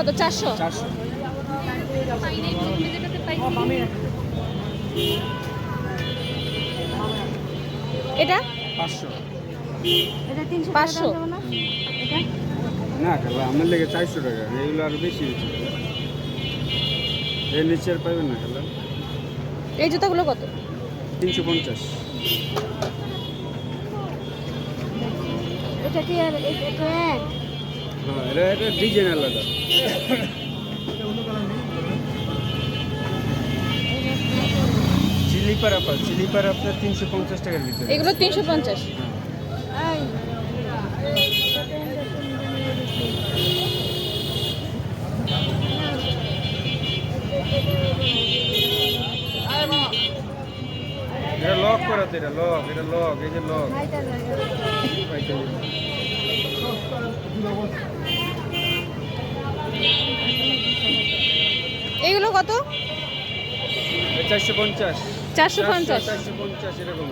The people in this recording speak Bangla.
কত? চারশো? চারশো। এটা? পাঁচশো। এটা তিনশো পাঁচশো? না? এটা? না আমার লেগে চারশো টাকা। এগুলো আরও বেশি হচ্ছে। এর নিচে আর পাবেন না খালা এই জুতাগুলো কত? তিনশো পঞ্চাশ। এটা কি আর এটা হ্যাঁ এটা এটা ডিজাইন আলাদা। স্লিপার আপনার স্লিপার আপনার তিনশো পঞ্চাশ টাকার ভিতরে। এগুলো তিনশো পঞ্চাশ। হ্যাঁ। লক করা তো এটা লক এটা লক এই যে লক এগুলো কত? চারশো পঞ্চাশ। চারশো পঞ্চাশ। চারশো পঞ্চাশ এরকম